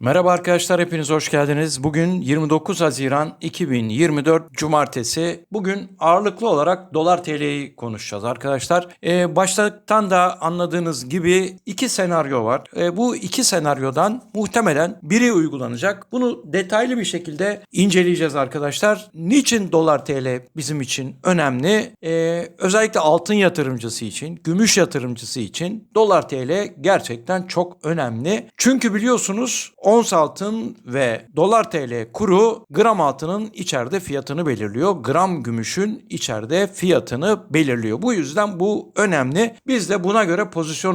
Merhaba arkadaşlar hepiniz hoş geldiniz. Bugün 29 Haziran 2024 Cumartesi. Bugün ağırlıklı olarak dolar TL'yi konuşacağız arkadaşlar. Ee, başlıktan da anladığınız gibi iki senaryo var. Ee, bu iki senaryodan muhtemelen biri uygulanacak. Bunu detaylı bir şekilde inceleyeceğiz arkadaşlar. Niçin dolar TL bizim için önemli? Ee, özellikle altın yatırımcısı için, gümüş yatırımcısı için dolar TL gerçekten çok önemli. Çünkü biliyorsunuz ons altın ve dolar TL kuru gram altının içeride fiyatını belirliyor. Gram gümüşün içeride fiyatını belirliyor. Bu yüzden bu önemli. Biz de buna göre pozisyon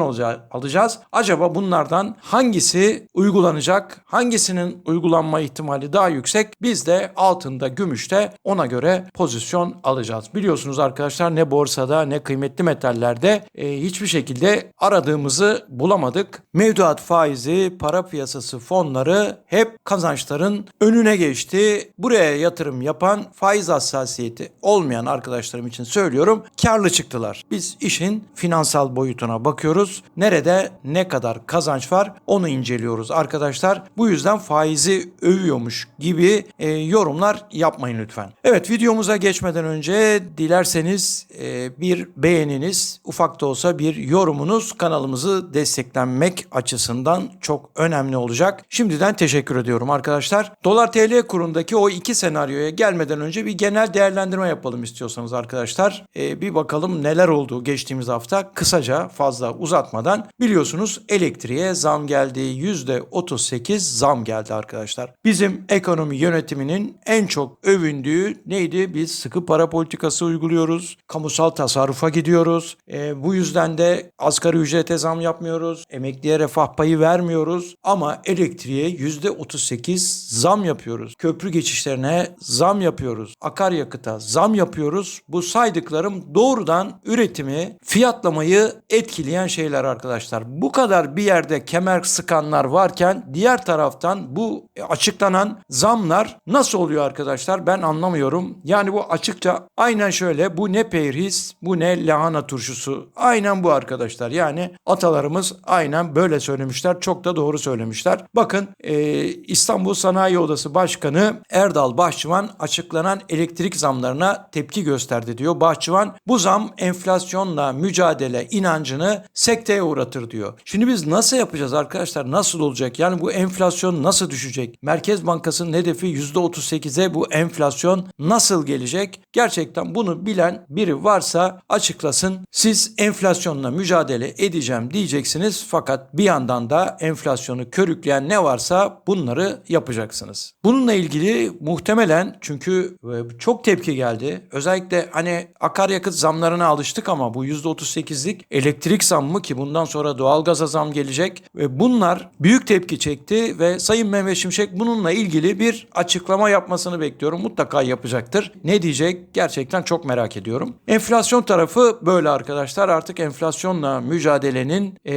alacağız. Acaba bunlardan hangisi uygulanacak? Hangisinin uygulanma ihtimali daha yüksek? Biz de altında, gümüşte ona göre pozisyon alacağız. Biliyorsunuz arkadaşlar ne borsada ne kıymetli metallerde e, hiçbir şekilde aradığımızı bulamadık. Mevduat faizi, para piyasası fonları hep kazançların önüne geçti. Buraya yatırım yapan faiz hassasiyeti olmayan arkadaşlarım için söylüyorum karlı çıktılar. Biz işin finansal boyutuna bakıyoruz. Nerede ne kadar kazanç var onu inceliyoruz arkadaşlar. Bu yüzden faizi övüyormuş gibi e, yorumlar yapmayın lütfen. Evet videomuza geçmeden önce dilerseniz e, bir beğeniniz, ufak da olsa bir yorumunuz kanalımızı desteklenmek açısından çok önemli olacak. Şimdiden teşekkür ediyorum arkadaşlar. Dolar TL kurundaki o iki senaryoya gelmeden önce bir genel değerlendirme yapalım istiyorsanız arkadaşlar. E, bir bakalım neler oldu geçtiğimiz hafta. Kısaca fazla uzatmadan biliyorsunuz elektriğe zam geldi. %38 zam geldi arkadaşlar. Bizim ekonomi yönetiminin en çok övündüğü neydi? Biz sıkı para politikası uyguluyoruz. Kamusal tasarrufa gidiyoruz. E, bu yüzden de asgari ücrete zam yapmıyoruz. Emekliye refah payı vermiyoruz. Ama elektriğe %38 zam yapıyoruz. Köprü geçişlerine zam yapıyoruz. Akaryakıta zam yapıyoruz. Bu saydıklarım doğrudan üretimi, fiyatlamayı etkileyen şeyler arkadaşlar. Bu kadar bir yerde kemer sıkanlar varken diğer taraftan bu açıklanan zamlar nasıl oluyor arkadaşlar? Ben anlamıyorum. Yani bu açıkça aynen şöyle bu ne perhiz, bu ne lahana turşusu. Aynen bu arkadaşlar. Yani atalarımız aynen böyle söylemişler. Çok da doğru söylemişler. Bakın e, İstanbul Sanayi Odası Başkanı Erdal Bahçıvan açıklanan elektrik zamlarına tepki gösterdi diyor. Bahçıvan bu zam enflasyonla mücadele inancını sekteye uğratır diyor. Şimdi biz nasıl yapacağız arkadaşlar? Nasıl olacak? Yani bu enflasyon nasıl düşecek? Merkez Bankası'nın hedefi %38'e bu enflasyon nasıl gelecek? Gerçekten bunu bilen biri varsa açıklasın. Siz enflasyonla mücadele edeceğim diyeceksiniz fakat bir yandan da enflasyonu körükleyen ne varsa bunları yapacaksınız. Bununla ilgili muhtemelen çünkü e, çok tepki geldi. Özellikle hani akaryakıt zamlarına alıştık ama bu %38'lik elektrik zammı ki bundan sonra doğalgaza zam gelecek ve bunlar büyük tepki çekti ve Sayın Mehmet Şimşek bununla ilgili bir açıklama yapmasını bekliyorum. Mutlaka yapacaktır. Ne diyecek? Gerçekten çok merak ediyorum. Enflasyon tarafı böyle arkadaşlar. Artık enflasyonla mücadelenin e,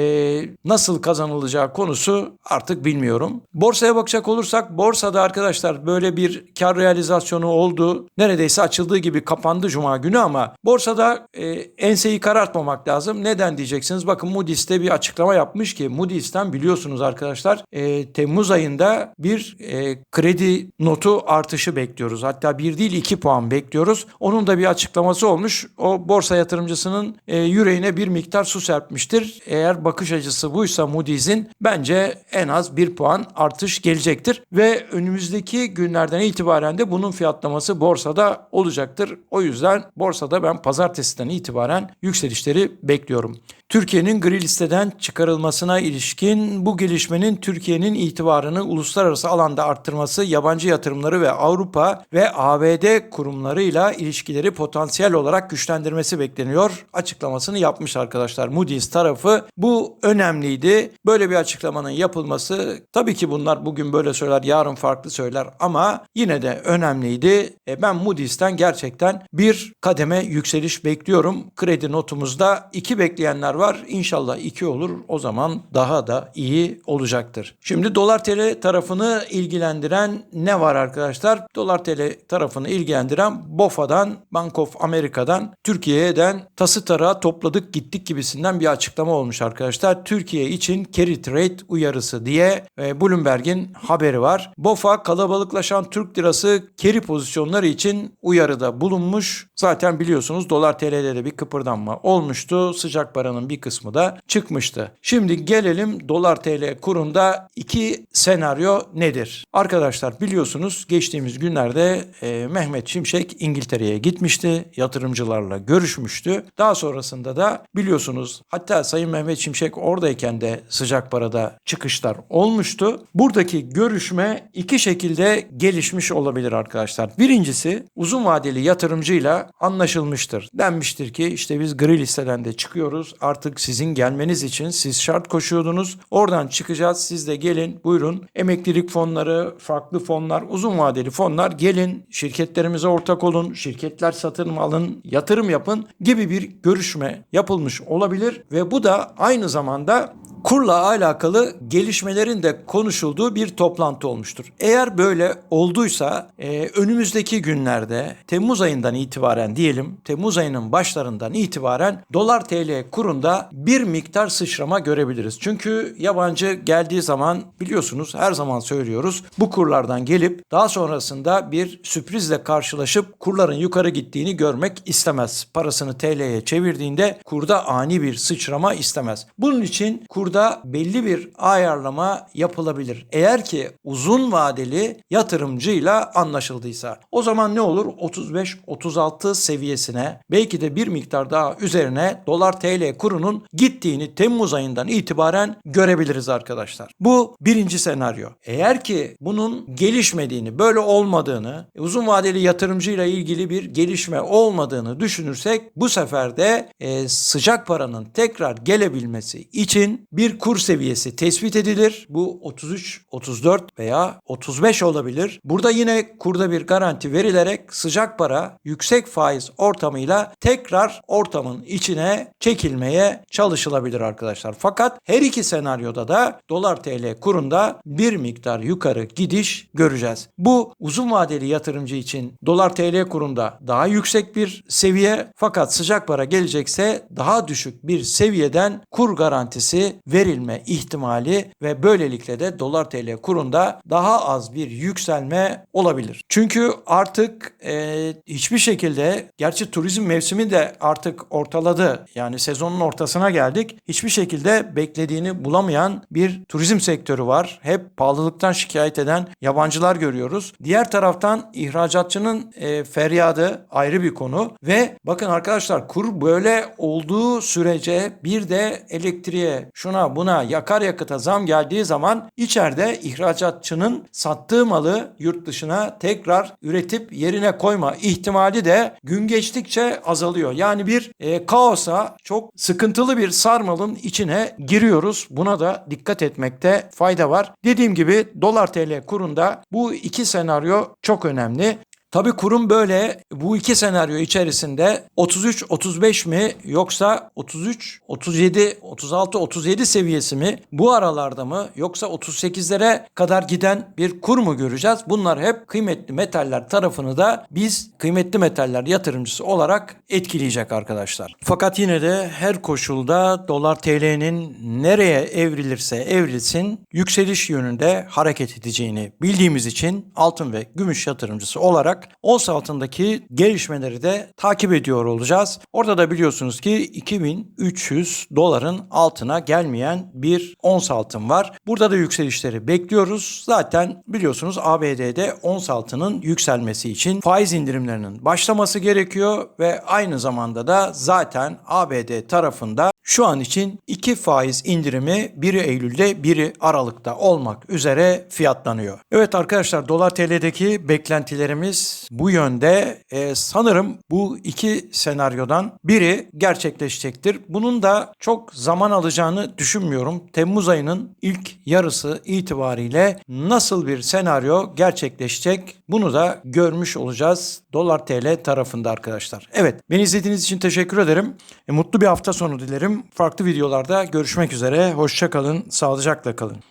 nasıl kazanılacağı konusu artık bilmiyorum. Borsaya bakacak olursak borsada arkadaşlar böyle bir kar realizasyonu oldu. Neredeyse açıldığı gibi kapandı cuma günü ama borsada e, enseyi karartmamak lazım. Neden diyeceksiniz? Bakın Moody's'te bir açıklama yapmış ki Moody's'ten biliyorsunuz arkadaşlar e, Temmuz ayında bir e, kredi notu artışı bekliyoruz. Hatta bir değil iki puan bekliyoruz. Onun da bir açıklaması olmuş. O borsa yatırımcısının e, yüreğine bir miktar su serpmiştir. Eğer bakış açısı buysa Moody's'in bence en az bir puan artış gelecektir. Ve önümüzdeki günlerden itibaren de bunun fiyatlaması borsada olacaktır. O yüzden borsada ben pazartesiden itibaren yükselişleri bekliyorum. Türkiye'nin gri listeden çıkarılmasına ilişkin bu gelişmenin Türkiye'nin itibarını uluslararası alanda arttırması, yabancı yatırımları ve Avrupa ve ABD kurumlarıyla ilişkileri potansiyel olarak güçlendirmesi bekleniyor. Açıklamasını yapmış arkadaşlar. Moody's tarafı bu önemliydi. Böyle bir açıklamanın yapılması tabii ki bunlar bugün böyle söyler, yarın farklı söyler ama yine de önemliydi. E, ben Moody's'ten gerçekten bir kademe yükseliş bekliyorum. Kredi notumuzda iki bekleyenler var. İnşallah 2 olur. O zaman daha da iyi olacaktır. Şimdi dolar TL tarafını ilgilendiren ne var arkadaşlar? Dolar TL tarafını ilgilendiren BOFA'dan, Bank of Amerika'dan, Türkiye'den tası tarağı topladık gittik gibisinden bir açıklama olmuş arkadaşlar. Türkiye için carry trade uyarısı diye e, Bloomberg'in haberi var. BOFA kalabalıklaşan Türk lirası carry pozisyonları için uyarıda bulunmuş. Zaten biliyorsunuz dolar TL'de de bir kıpırdanma olmuştu. Sıcak paranın bir kısmı da çıkmıştı. Şimdi gelelim dolar TL kurunda iki senaryo nedir? Arkadaşlar biliyorsunuz geçtiğimiz günlerde e, Mehmet Şimşek İngiltere'ye gitmişti. Yatırımcılarla görüşmüştü. Daha sonrasında da biliyorsunuz hatta Sayın Mehmet Şimşek oradayken de sıcak parada çıkışlar olmuştu. Buradaki görüşme iki şekilde gelişmiş olabilir arkadaşlar. Birincisi uzun vadeli yatırımcıyla anlaşılmıştır. Denmiştir ki işte biz gri listeden de çıkıyoruz. Artık sizin gelmeniz için siz şart koşuyordunuz. Oradan çıkacağız. Siz de gelin buyurun. Emeklilik fonları, farklı fonlar, uzun vadeli fonlar gelin şirketlerimize ortak olun. Şirketler satın alın, yatırım yapın gibi bir görüşme yapılmış olabilir ve bu da aynı zamanda kurla alakalı gelişmelerin de konuşulduğu bir toplantı olmuştur. Eğer böyle olduysa e, önümüzdeki günlerde Temmuz ayından itibaren diyelim Temmuz ayının başlarından itibaren dolar TL kurunda bir miktar sıçrama görebiliriz. Çünkü yabancı geldiği zaman biliyorsunuz her zaman söylüyoruz bu kurlardan gelip daha sonrasında bir sürprizle karşılaşıp kurların yukarı gittiğini görmek istemez. Parasını TL'ye çevirdiğinde kurda ani bir sıçrama istemez. Bunun için kurda belli bir ayarlama yapılabilir. Eğer ki uzun vadeli yatırımcıyla anlaşıldıysa. O zaman ne olur? 35-36 seviyesine belki de bir miktar daha üzerine dolar TL kurunun gittiğini Temmuz ayından itibaren görebiliriz arkadaşlar. Bu birinci senaryo. Eğer ki bunun gelişmediğini, böyle olmadığını, uzun vadeli yatırımcıyla ilgili bir gelişme olmadığını düşünürsek bu sefer de e, sıcak paranın tekrar gelebilmesi için bir kur seviyesi tespit edilir. Bu 33, 34 veya 35 olabilir. Burada yine kurda bir garanti verilerek sıcak para yüksek faiz ortamıyla tekrar ortamın içine çekilmeye çalışılabilir arkadaşlar. Fakat her iki senaryoda da dolar TL kurunda bir miktar yukarı gidiş göreceğiz. Bu uzun vadeli yatırımcı için dolar TL kurunda daha yüksek bir seviye fakat sıcak para gelecekse daha düşük bir seviyeden kur garantisi verilme ihtimali ve böylelikle de dolar TL kurunda daha az bir yükselme olabilir. Çünkü artık e, hiçbir şekilde gerçi turizm mevsimi de artık ortaladı. Yani sezonun ortasına geldik. Hiçbir şekilde beklediğini bulamayan bir turizm sektörü var. Hep pahalılıktan şikayet eden yabancılar görüyoruz. Diğer taraftan ihracatçının e, feryadı ayrı bir konu ve bakın arkadaşlar kur böyle olduğu sürece bir de elektriğe şuna buna yakar yakıta zam geldiği zaman içeride ihracatçının sattığı malı yurt dışına tekrar üretip yerine koyma ihtimali de gün geçtikçe azalıyor. Yani bir e, kaosa çok sıkıntılı bir sarmalın içine giriyoruz. Buna da dikkat etmekte fayda var. Dediğim gibi dolar TL kurunda bu iki senaryo çok önemli. Tabii kurum böyle bu iki senaryo içerisinde 33-35 mi yoksa 33, 37, 36, 37 seviyesi mi bu aralarda mı yoksa 38'lere kadar giden bir kur mu göreceğiz? Bunlar hep kıymetli metaller tarafını da biz kıymetli metaller yatırımcısı olarak etkileyecek arkadaşlar. Fakat yine de her koşulda dolar TL'nin nereye evrilirse evrilsin yükseliş yönünde hareket edeceğini bildiğimiz için altın ve gümüş yatırımcısı olarak ons altındaki gelişmeleri de takip ediyor olacağız. Orada da biliyorsunuz ki 2300 doların altına gelmeyen bir ons altın var. Burada da yükselişleri bekliyoruz. Zaten biliyorsunuz ABD'de ons altının yükselmesi için faiz indirimlerinin başlaması gerekiyor ve aynı zamanda da zaten ABD tarafında şu an için iki faiz indirimi biri Eylül'de biri Aralık'ta olmak üzere fiyatlanıyor. Evet arkadaşlar dolar TL'deki beklentilerimiz bu yönde. Ee, sanırım bu iki senaryodan biri gerçekleşecektir. Bunun da çok zaman alacağını düşünmüyorum. Temmuz ayının ilk yarısı itibariyle nasıl bir senaryo gerçekleşecek bunu da görmüş olacağız dolar TL tarafında arkadaşlar. Evet beni izlediğiniz için teşekkür ederim. E, mutlu bir hafta sonu dilerim. Farklı videolarda görüşmek üzere. Hoşça kalın, sağlıcakla kalın.